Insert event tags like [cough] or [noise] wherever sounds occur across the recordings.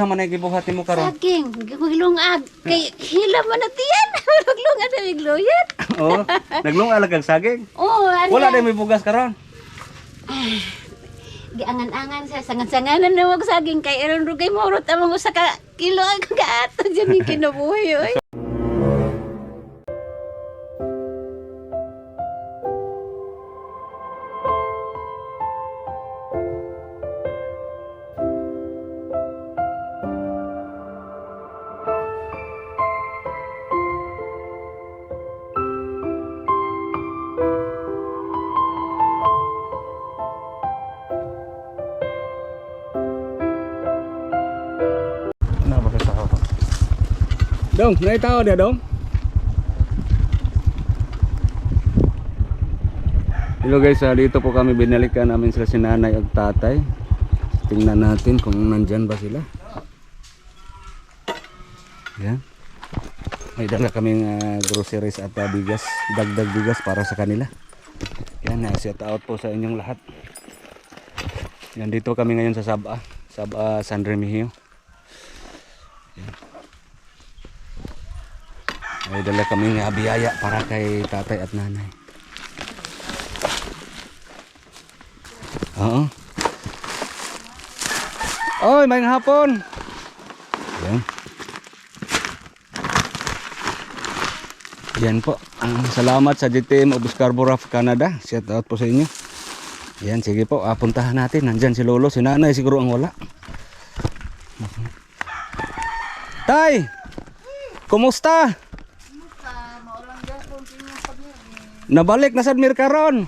naman ay gibuhat mo karon. Saging, maglungag. Kay hila man na tiyan. [laughs] Maglungag na migloyan. [laughs] Oo. Naglungalag kag saging. Oo, ano Wala na may bugas karon. Giangan-angan sa sangan-sanganan na wag saging kay iron rugay morot among usa ka kilo [laughs] ang kaato diyan ni kinabuhi oy. Dong, naitaw dia dong. Hello guys, ah, dito po kami binalikan namin sila si nanay at tatay. Tingnan natin kung nandyan ba sila. Yan. May dala kaming ah, groceries at ah, bigas, dagdag bigas para sa kanila. Yan, uh, set out po sa inyong lahat. Yan, dito kami ngayon sa Sabah, Sabah San Remigio. May dala kaming uh, biyaya para kay tatay at nanay. Oo. Oy, may hapon. Yan. Yan po. Ang salamat sa GTM of Scarborough, Canada. Shout out po sa inyo. Yan, sige po. Ah, puntahan natin. Nandyan si Lolo. Si nanay siguro ang wala. Tay! Kumusta? Nabalik na sa Admir karon.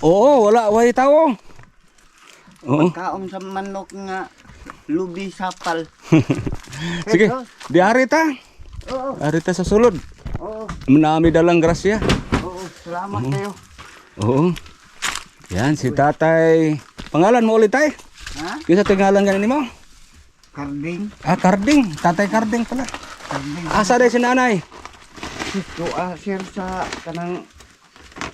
Oo, wala way tao. Oo. Kaon sa manok nga lubi sapal. [laughs] Sige, di ari ta. Oo, Ari ta sa sulod. oo, Nami dalang grasya. oo. Salamat kayo. Oo. Yan si Tatay. Pangalan mo ulit tay? Ha? Kisa tingalan ganin mo? Karding. Ah, Karding. Tatay Karding pala. Karding. Asa day si nanay? Tuwa sir sa kanang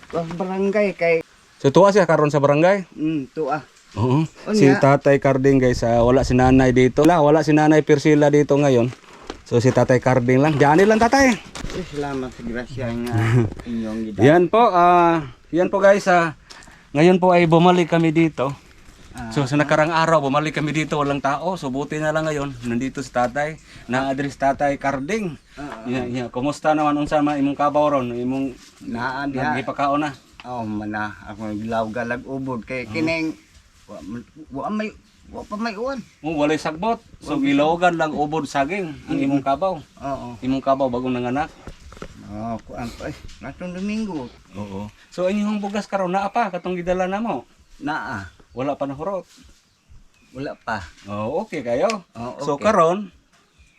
sa barangay kay So tuwa siya karon sa barangay. mm, tuwa. Oo. O Si niya. Tatay Carding guys, ah, wala si Nanay dito. Wala, wala si Nanay Persila dito ngayon. So si Tatay Carding lang. Diyan lang tatay. Eh, salamat sa grasya nga [laughs] inyong gida. Yan po, ah, yan po guys, ah, ngayon po ay bumalik kami dito. Ah. So sa nakarang araw, bumalik kami dito, walang tao. So buti na lang ngayon, nandito si tatay, na-address tatay Carding. Ah, Yeah, yeah. Kumusta naman unsa man imong kabaw ron, imong Naa diha. nagipakaon na. Oh, mana ako gilaw galag ubod kay kining wa, wa may wa pa may uwan. Oh, walay sagbot. So gilogan lang ubod saging ang imong kabaw. Oo. Imong kabaw bagong nanganak. Oh, kuan pa eh. Natong Domingo. Oo. So inyong bugas karon naa pa katong gidala namo. Naa. Wala pa nahurot. Wala pa. Oh, okay kayo. Oh, So okay. karon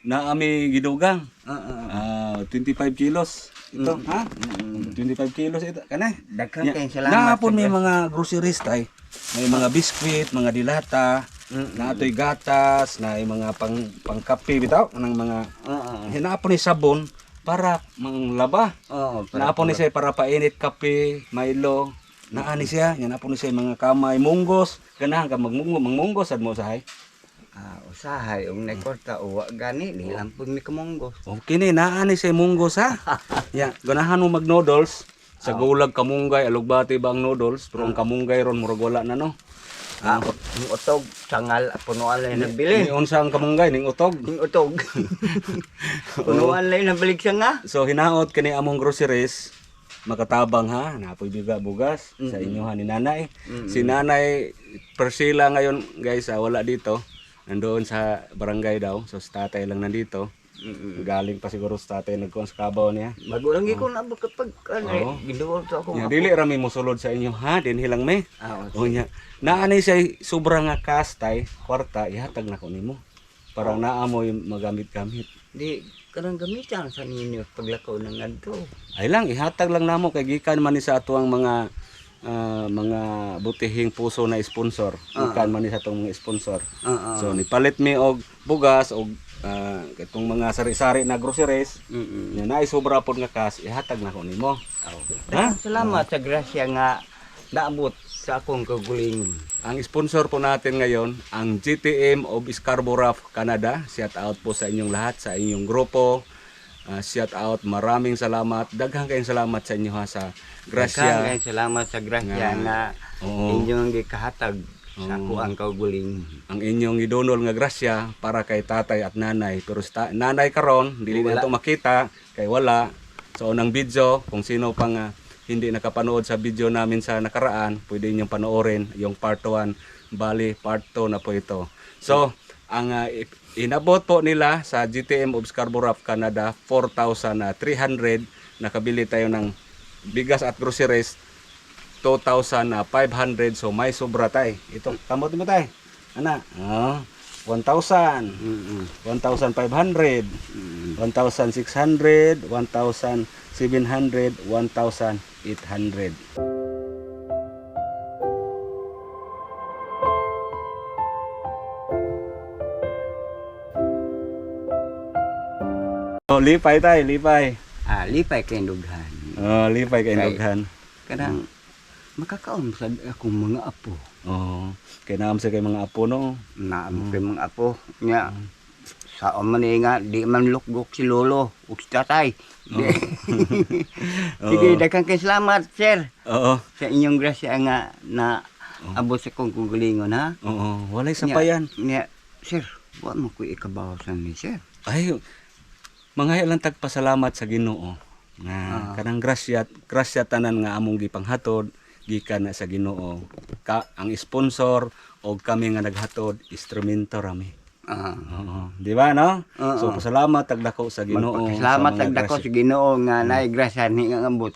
na ami gidugang. Oo. Ah, 25 kilos. Ito, ha? Mm. 25 kilos ito. Kana? Daghan kayong salamat. Nahapon sa may mga groceries tay. May mga biskwit, mga dilata, Mm, na ato'y gatas, na mga pang pangkape bitaw, ng mga Oo. hinapon ni sabon para manglaba. Oo. Naapon ni siya para painit kape, Milo. Naani siya, yan napon ni siya mga kamay, munggos. Ganahan ka magmungo, magmunggos sad mo sahay. Ah, usahay ug nakorta uwa gani nilampon mi kamongo. Okay ni, naani siya munggos [laughs] ha. ya, ganahan mo mag noodles. Sa gulag kamunggay, alugbati ba ang noodles? Pero ang kamunggay ron, murag wala na no. Ah, yung utog sangal punuan lay Ni nabili. unsa ang kamunggay, ning utog. Yung utog. [laughs] punuan lay nabalik siya nga. So hinaot kani among groceries makatabang ha? Napoy biga bugas sa inyo ha ni nanay. Si nanay Persila ngayon guys ah, wala dito. Nandoon sa barangay daw. So si tatay lang nandito. Galing pa siguro sa tatay nagkuhan sa kabaw niya. Magulang gi ko nabot kapag Oo. ano, giduol to ako. Nya, dili rami mo sulod sa inyo ha? Din hilang me Ah, o nya naanay siya sobra nga kastay kwarta ihatag na ko nimo. Para naamoy magamit-gamit. Di kanang gamitan sa ninyo paglakaw ng adto. ay lang ihatag lang namo kay gikan man ni sa atuang mga ah, mga butihing puso na sponsor gikan man ni sa atong mga sponsor Oo. so nipalit mi og bugas og ah, itong mga sari-sari na groceries Mm. nya naay sobra pod nga kas ihatag na ko nimo Ha? Salamat sa grasya nga naabot sa akong kagulingon. Ang sponsor po natin ngayon, ang GTM of Scarborough, Canada. Shout out po sa inyong lahat, sa inyong grupo. Ah, shout out, maraming salamat. Daghang kayong salamat sa inyo ha sa Grasya. grasya. salamat sa grasya Nga. nga Oo. inyong gikahatag sa ako ang kagulingon. Ang inyong idunol nga grasya para kay tatay at nanay. Pero sa nanay karon, dili na ito makita kay wala. So unang video, kung sino pang ah, hindi nakapanood sa video namin sa nakaraan, pwede ninyong panoorin yung part 1, bali part 2 na po ito. So, ang i- inabot po nila sa GTM of Scarborough, Canada, 4,300. Nakabili tayo ng bigas at groceries 2,500. So may sobra tay. Ito, kamot mo tay. Ana, oh, 1,000. Mm-mm. 1,500. 1,600, 1,700, 1,800. Oh, lipay tay, lipay. Ah, lipay kay dughan. Oh, lipay kay Noghan. Kanang makakaon sa akong mga apo. Oh, kay naam sa kay mga apo no. Na kay mga apo nya sa man eh nga di man lukgok si lolo ug si tatay. Di. [laughs] Sige, daghang kay salamat, sir. Oo. Sa inyong grasya nga na abot sa kong kugulingon ha. Oo, walay sapayan. Nya, sir, wa mo ko ikabawasan ni sir. Ay, mga lang tagpasalamat sa Ginoo. Nga Ah. kanang grasya, grasya tanan nga among gipanghatod gikan na sa Ginoo. Ka ang sponsor o kami nga naghatod instrumento rami. Ah. Oo. Di ba no? Oo. So pasalamat tagdako sa Ginoo. Magpakasalamat sa mga tag dako grasya. sa Ginoo nga naay grasya ni nga ambot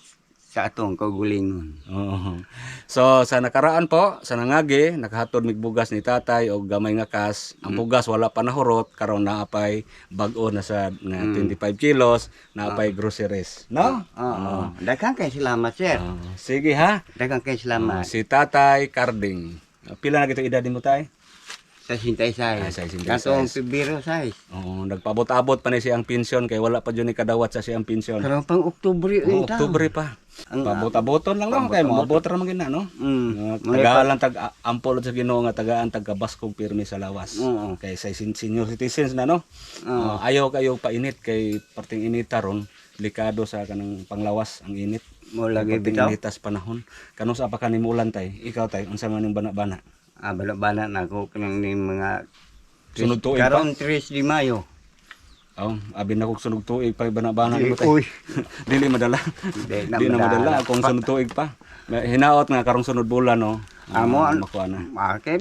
sa atong kagulingon. Oo. So sa nakaraan po, sa nangagi, nakahatod mig bugas ni tatay o gamay nga kas. Ang bugas wala pa nahurot karon naapay bag-o na sa nga 25 kilos, naapay groceries, no? Oo. Daghang kay salamat, sir. Oo. sige ha. Daghang kay salamat. si Tatay Carding. Ah, Pila na gito edad mo tay? Sa sintay Ah, size. sa sintay Katong size. February size. Oo, nagpabot-abot pa ni siyang pensyon kay wala pa jud ni kadawat sa siyang pensyon. Karon pang Oktubre Oo. Oktubre pa. Ang- Pabot-aboton lang no kay mo abot ra man gina no. Mm. Uh, tagaan lang tag ampol sa Ginoo nga tagaan tagka baskong pirmi sa lawas. Oo. Kay sa senior citizens na no. Uh, ayaw kayo painit kay parting inita ron likado sa kanang panglawas ang init. Mo lagi bitaw. initas panahon. Kanus apa kanimo ulan tay? Ikaw tay unsa man ning bana-bana? Ah, bala-bala na ako kanang ni mga Sunod tuig pa? Karon 3 di Mayo. Oh, abi na kog sunog tuig pa bana-bana nimo tay. Uy. [laughs] Dili madala. Di na Di na madala. kung sunod tuig pa. May Hinaot nga karong sunod bulan no. Amo Ah, an. makuha na. Ah, kay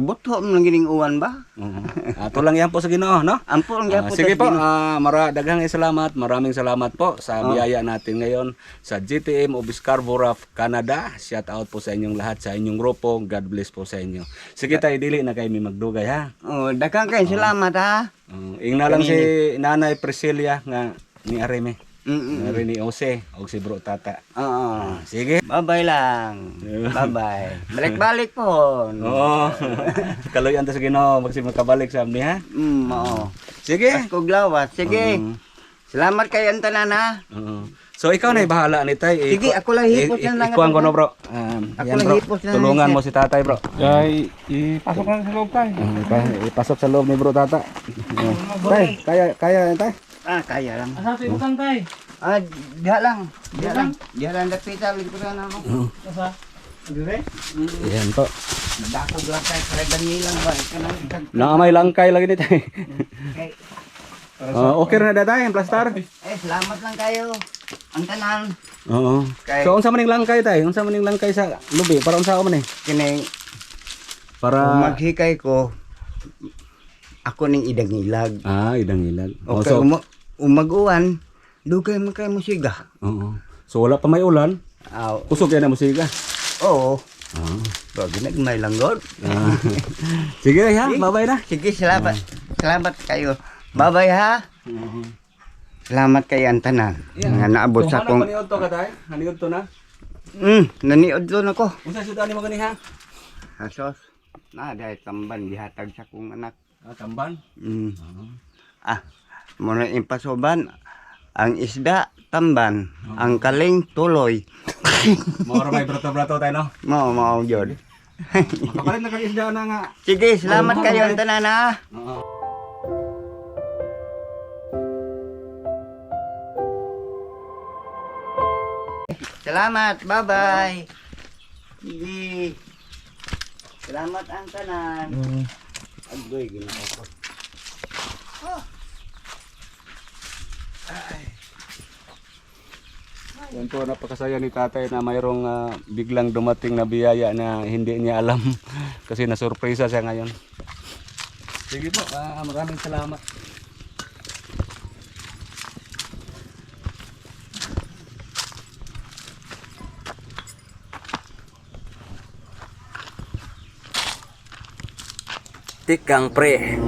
buto mo lang gining uwan ba? Oo. Ato lang yan po sa Ginoo, no? Ampo ang Ah, gyapon sige tas po, ah, mara, daghang salamat. Maraming salamat po sa Oh. biyaya natin ngayon sa GTM of Scarborough, Canada. Shout out po sa inyong lahat, sa inyong grupo. God bless po sa inyo. Sige tayo, dili na kayo may magdugay ha. Oh, daghang kay salamat ha. Uh, ingna lang si Nanay Priscilla nga ni Areme. Mm. Nga rin ni Jose o si Bro Tata. Oo. Sige. Bye-bye lang. Bye-bye. [laughs] Balik-balik po. Oo. [laughs] Kaloyan ta sa Ginoo, magsi makabalik sa amni ha. Mm, oo. Sige. Asko glawat. Sige. Oo. Salamat kayo ang tanan ha. Oo. So ikaw na bahala ni tay. Sige, ako lang hipos na lang Ikuan ko no bro. Um, Ako yan, lang bro. hipos na lang, Tulungan mo si tatay bro. Ay, ipasok lang sa loob. Um, ipa- ipasok sa loob ni bro tata. Tay, kaya kaya yan tay. Ah, kaya lang. Asa si utang tayo? Ah, diha lang. Diha lang. Diha lang dakita lingkuran ako. Asa? Dire? Yan po. Dako lang kay kay Daniel lang ba? Kanang kag Naamay langkay lagi ni tay. kay Uh, okay na na tay, plastar. Eh, salamat lang kayo. Ang tanan. Oo. Kay- So unsa man ning langkay tay? Unsa man ning langkay sa lubi para unsa man eh? Kini Para maghikay ko ako ning idangilag. Ah, idang ilag. Oh, Okay, so, um, umag-uwan, dugay man kay musika. Oo. So wala pa may ulan, Aw, kusog yan ang musika. oo. Ah. Bagay nagmay lang god. Ah. Sige ha, bye-bye na. Sige, salamat. Salamat kayo. Bye-bye ha. Salamat kayo ang tanan. Nga naabot sa akong... Haniod to ka tay? Haniod to na? Mm, naniod doon ako. Unsa sudan ni mo gani ha? Asos. Na, dahil tamban, gihatag sa akong anak. Ah, tamban. Mm. Ah, muna impasoban. Ang isda, tamban. Ang kaling, tuloy. [laughs] Moro may brato-brato tayo no. Mo mo jud. [laughs] Makapalit na kag isda na nga. Sige, salamat kayo tanan ha. Oo. Salamat. Bye-bye. Sige. Salamat ang tanan. Agoy, ginoo ko. Yan po, napakasaya ni tatay na mayroong ah, biglang dumating na biyaya na hindi niya alam [laughs] kasi nasurpresa siya ngayon. Sige po, ah, maraming salamat. Tikang pre.